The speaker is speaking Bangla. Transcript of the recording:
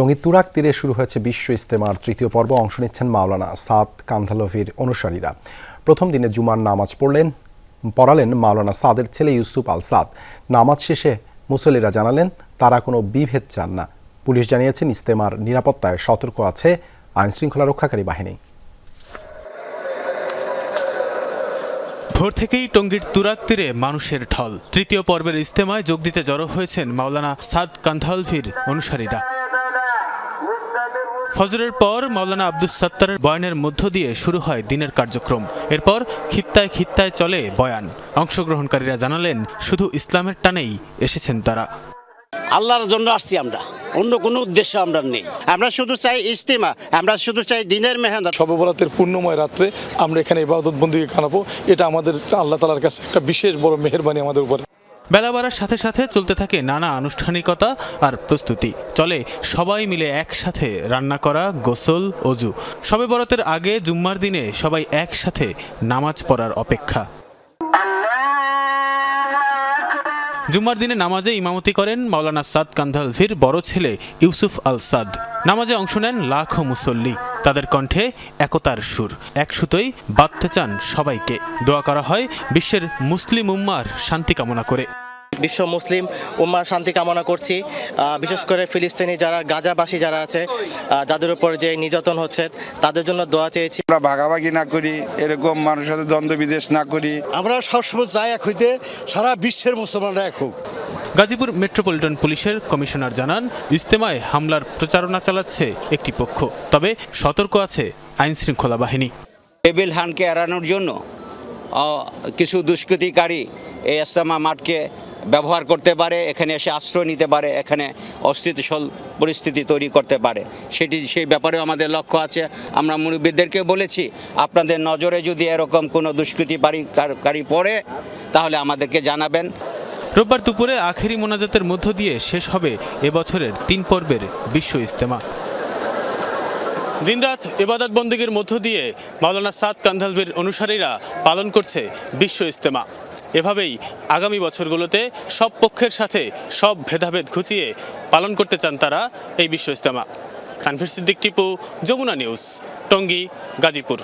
টঙ্গীর তুরাক তীরে শুরু হয়েছে বিশ্ব ইস্তেমার তৃতীয় পর্ব। অংশ নিচ্ছেন মাওলানা সাদ কান্ধালভির অনুসারীরা। প্রথম দিনে জুমার নামাজ পড়লেন, পড়ালেন মাওলানা সাদের ছেলে ইউসুফ আল সাদ। নামাজ শেষে মুসল্লিরা জানালেন, তারা কোনো বিভেদ চান না। পুলিশ জানিয়েছেন ইস্তেমার নিরাপত্তায় সতর্ক আছে আইনশৃঙ্খলা রক্ষাকারী বাহিনী। ভোর থেকেই টঙ্গীর তুরাক তীরে মানুষের ঢল। তৃতীয় পর্বের ইস্তেমায় যোগ দিতে জড়ো হয়েছেন মাওলানা সাদ কান্ধালভির অনুসারীরা। ফজরের পর মাওলানা আব্দুল সাত্তারের বয়ানের মধ্য দিয়ে শুরু হয় দিনের কার্যক্রম। এরপর খিত্তায় খিত্তায় চলে বয়ান। অংশগ্রহণকারীরা জানালেন শুধু ইসলামের টানেই এসেছেন তারা। আল্লাহর জন্য আসছি আমরা। অন্য কোনো উদ্দেশ্য আমরা নেই। আমরা শুধু চাই ইস্তিমা আমরা শুধু চাই দিনের মেহনত। শবে বরাতের পূর্ণময় রাত্রে আমরা এখানে ইবাদত বন্দিকে কানাবো। এটা আমাদের আল্লাহ তালার কাছে একটা বিশেষ বড় মেহরবানি আমাদের উপরে। বেলা বাড়ার সাথে সাথে চলতে থাকে নানা আনুষ্ঠানিকতা আর প্রস্তুতি। চলে সবাই মিলে একসাথে রান্না করা, গোসল, অজু। সবে বরাতের আগে জুম্মার দিনে সবাই একসাথে নামাজ পড়ার অপেক্ষা। জুম্মার দিনে নামাজে ইমামতি করেন মাওলানা সাদ কান্ধালভির বড় ছেলে ইউসুফ আল সাদ। নামাজে অংশ নেন লাখো মুসল্লি। তাদের কণ্ঠে একতার সুর। এক সুতোই বাঁধতে চান সবাইকে। দোয়া করা হয় বিশ্বের মুসলিম উম্মার শান্তি কামনা করে। বিশ্ব মুসলিম উম্মার শান্তি কামনা করছি। বিশেষ করে ফিলিস্তিনি যারা গাজাবাসী যারা আছে যাদের উপর যে নির্যাতন হচ্ছে তাদের জন্য দোয়া চেয়েছি। আমরা ভাগাভাগি না করি এরকম মানুষের সাথে দ্বন্দ্ব বিদেশ না করি। আমরা সবসময় চাই এক হইতে সারা বিশ্বের মুসলমানরা এক হোক। গাজীপুর মেট্রোপলিটন পুলিশের কমিশনার জানান ইস্তেমায় হামলার প্রচারণা চালাচ্ছে একটি পক্ষ তবে সতর্ক আছে আইন শৃঙ্খলা বাহিনী। টেবিল হানকে এড়ানোর জন্য কিছু দুষ্কৃতিকারী এই ইস্তেমা মাঠকে ব্যবহার করতে পারে, এখানে এসে আশ্রয় নিতে পারে, এখানে অস্থিতিশীল পরিস্থিতি তৈরি করতে পারে। সেটি, সেই ব্যাপারেও আমাদের লক্ষ্য আছে। আমরা মুরব্বীদেরকে বলেছি, আপনাদের নজরে যদি এরকম কোনো দুষ্কৃতিকারী পড়ে, তাহলে আমাদেরকে জানাবেন। রোববার দুপুরে আখেরি মোনাজাতের মধ্য দিয়ে শেষ হবে এবছরের তিন পর্বের বিশ্ব ইস্তেমা দিনরাত এবাদত বন্দীগীর মধ্য দিয়ে মাওলানা সাদ কান্ধালভির অনুসারীরা পালন করছে বিশ্ব ইস্তেমা এভাবেই আগামী বছরগুলোতে সব পক্ষের সাথে সব ভেদাভেদ ঘুচিয়ে পালন করতে চান তারা এই বিশ্ব ইস্তেমা তানভীর সিদ্দিক টিপু, যমুনা নিউজ, টঙ্গী, গাজীপুর।